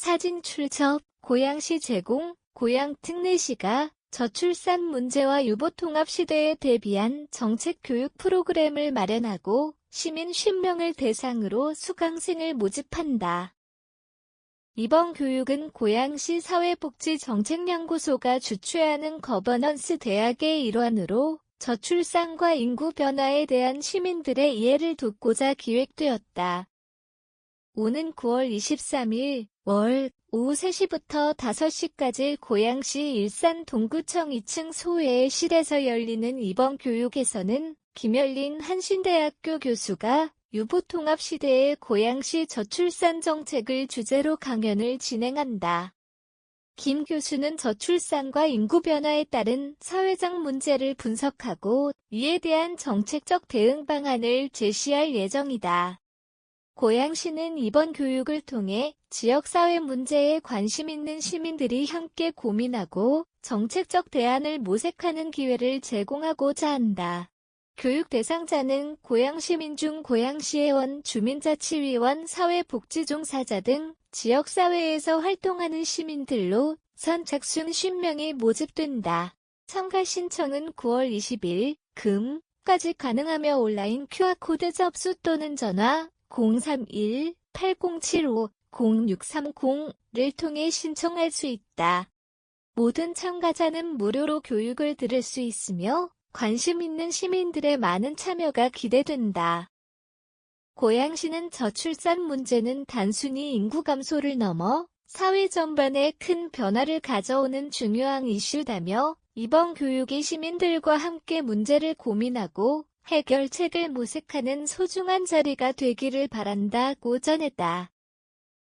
사진 출처, 고양시 제공, 고양 특례시가 저출산 문제와 유보통합 시대에 대비한 정책 교육 프로그램을 마련하고 시민 10명을 대상으로 수강생을 모집한다. 이번 교육은 고양시 사회복지정책연구소가 주최하는 거버넌스 대학의 일환으로 저출산과 인구 변화에 대한 시민들의 이해를 돕고자 기획되었다. 오는 9월 23일 월 오후 3시부터 5시까지 고양시 일산 동구청 2층 소회실에서 열리는 이번 교육에서는 김열린 한신대학교 교수가 유보통합 시대의 고양시 저출산 정책을 주제로 강연을 진행한다. 김 교수는 저출산과 인구 변화에 따른 사회적 문제를 분석하고 이에 대한 정책적 대응 방안을 제시할 예정이다. 고양시는 이번 교육을 통해 지역사회 문제에 관심 있는 시민들이 함께 고민하고 정책적 대안을 모색하는 기회를 제공하고자 한다. 교육 대상자는 고양시민 중 고양시의원, 주민자치위원, 사회복지종사자 등 지역사회에서 활동하는 시민들로 선착순 50명이 모집된다. 참가 신청은 9월 20일 금 까지 가능하며 온라인 QR코드 접수 또는 전화 031-8075-0630를 통해 신청할 수 있다. 모든 참가자는 무료로 교육을 들을 수 있으며 관심 있는 시민들의 많은 참여가 기대된다. 고양시는 저출산 문제는 단순히 인구 감소를 넘어 사회 전반에 큰 변화를 가져오는 중요한 이슈다며 이번 교육이 시민들과 함께 문제를 고민하고 해결책을 모색하는 소중한 자리가 되기를 바란다고 전했다.